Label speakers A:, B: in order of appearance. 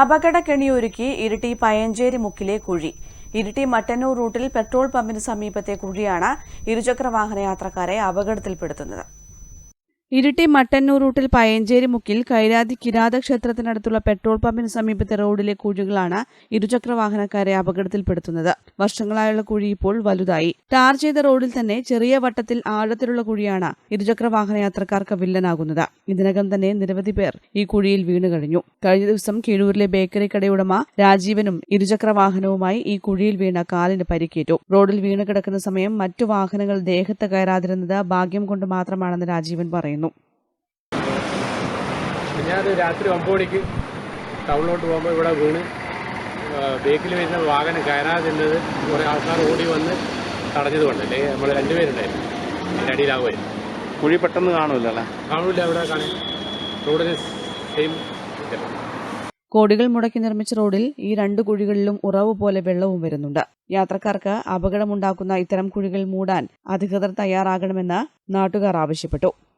A: അപകടക്കെണിയൊരുക്കി ഇരിട്ടി പയഞ്ചേരി മുക്കിലെ കുഴി. ഇരിട്ടി മട്ടന്നൂർ റൂട്ടിൽ പെട്രോൾ പമ്പിന് സമീപത്തെ കുഴിയാണ് ഇരുചക്ര വാഹന യാത്രക്കാരെ അപകടത്തിൽപ്പെടുത്തുന്നത്. ഇരിട്ടി മട്ടന്നൂർ റൂട്ടിൽ പയഞ്ചേരി മുക്കിൽ കൈരാതി ക്ഷേത്രത്തിനടുത്തുള്ള പെട്രോൾ പമ്പിന് സമീപത്തെ റോഡിലെ കുഴികളാണ് ഇരുചക്ര വാഹനക്കാരെ അപകടത്തിൽപ്പെടുത്തുന്നത്. വർഷങ്ങളായുള്ള കുഴി ഇപ്പോൾ വലുതായി. ടാർ ചെയ്ത റോഡിൽ തന്നെ ചെറിയ വട്ടത്തിൽ ആഴത്തിലുള്ള കുഴിയാണ് ഇരുചക്ര വാഹന യാത്രക്കാർക്ക് വില്ലനാകുന്നത്. ഇതിനകം തന്നെ നിരവധി പേർ ഈ കുഴിയിൽ വീണു കഴിഞ്ഞു. കഴിഞ്ഞ ദിവസം കീഴൂരിലെ ബേക്കറി കടയുടമ രാജീവനും ഇരുചക്ര വാഹനവുമായി ഈ കുഴിയിൽ വീണ കാലിന് പരിക്കേറ്റു. റോഡിൽ വീണ് കിടക്കുന്ന സമയം മറ്റു വാഹനങ്ങൾ ദേഹത്ത് കയറാതിരുന്നത് ഭാഗ്യം കൊണ്ട് മാത്രമാണെന്ന് രാജീവൻ പറയുന്നു.
B: ഞാൻ രാത്രി ഒമ്പത് മണിക്ക് ടൗണിലോട്ട് പോകുമ്പോൾ ഇവിടെ വീണ് ബേക്കിൽ വരുന്ന വാഹനം കയറാതിരുന്നത് കുറേ ആൾക്കാർ ഓടി വന്ന് തടഞ്ഞത് കൊണ്ടല്ലേ നമ്മൾ രണ്ടുപേരുണ്ടായിരുന്നു. എന്റെ അടിയിലാകുമായിരുന്നു
C: കുഴി പെട്ടെന്ന് കാണൂല അല്ലേ?
B: കാണൂല അവിടെ കാണാൻ. റോഡിന് സെയിം
A: കോടികൾ മുടക്കി നിർമ്മിച്ച റോഡിൽ ഈ രണ്ട് കുഴികളിലും ഉറവ് പോലെ വെള്ളവും വരുന്നുണ്ട്. യാത്രക്കാർക്ക് അപകടമുണ്ടാക്കുന്ന ഇത്തരം കുഴികൾ മൂടാൻ അധികൃതർ തയ്യാറാകണമെന്ന് നാട്ടുകാർ ആവശ്യപ്പെട്ടു.